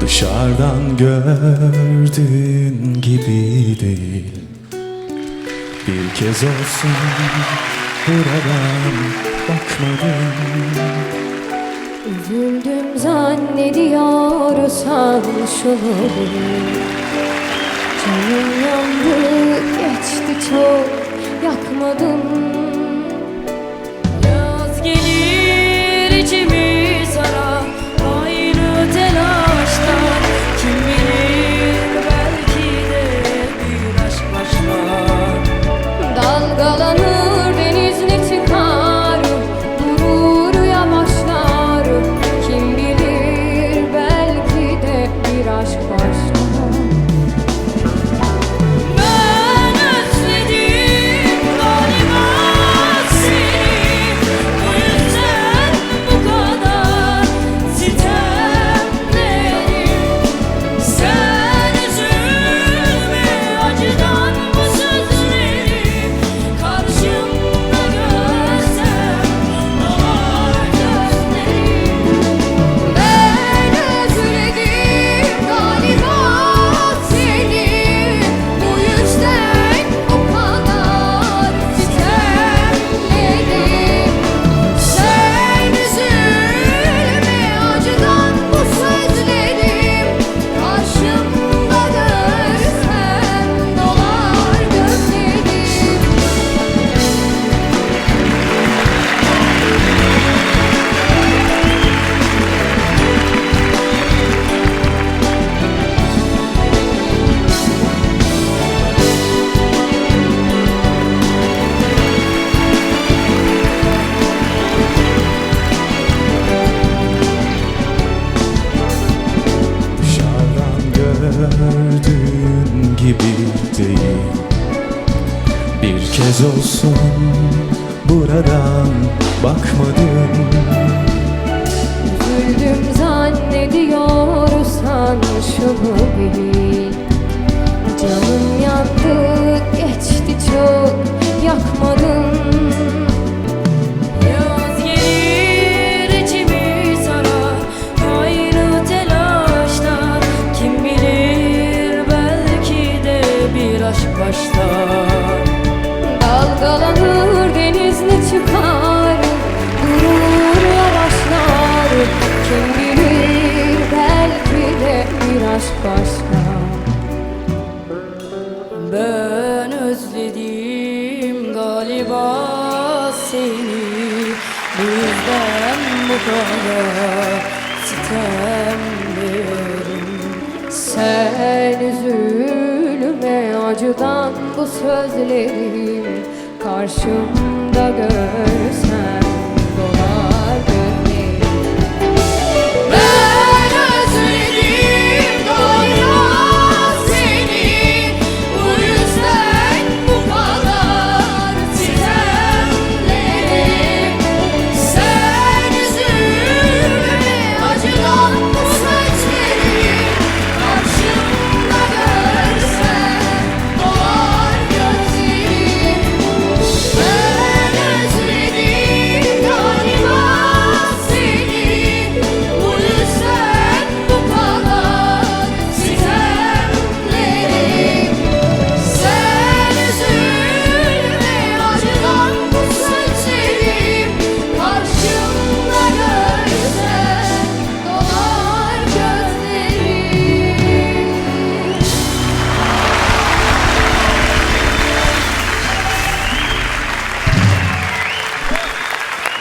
Dışarıdan gördüğün gibi değil Bir kez olsun buradan bakmadım. Üzüldüm zannediyorsan şunu Canım yandı geçti çok yakmadım gördüğün gibi değil. Bir kez olsun buradan bakmadım. Üzüldüm zannediyorsan başlar. Dalgalanır deniz ne çıkar. Durur yavaşlar. Kim bilir belki de bir aşk başlar. Ben özledim galiba seni. Bu yüzden bu kadar. Sitemlerim bu sözlerim Karşımda görsen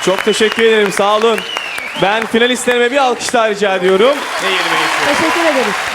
Çok teşekkür ederim sağ olun. Ben finalistlerime bir alkış daha rica ediyorum. Teşekkür ederiz.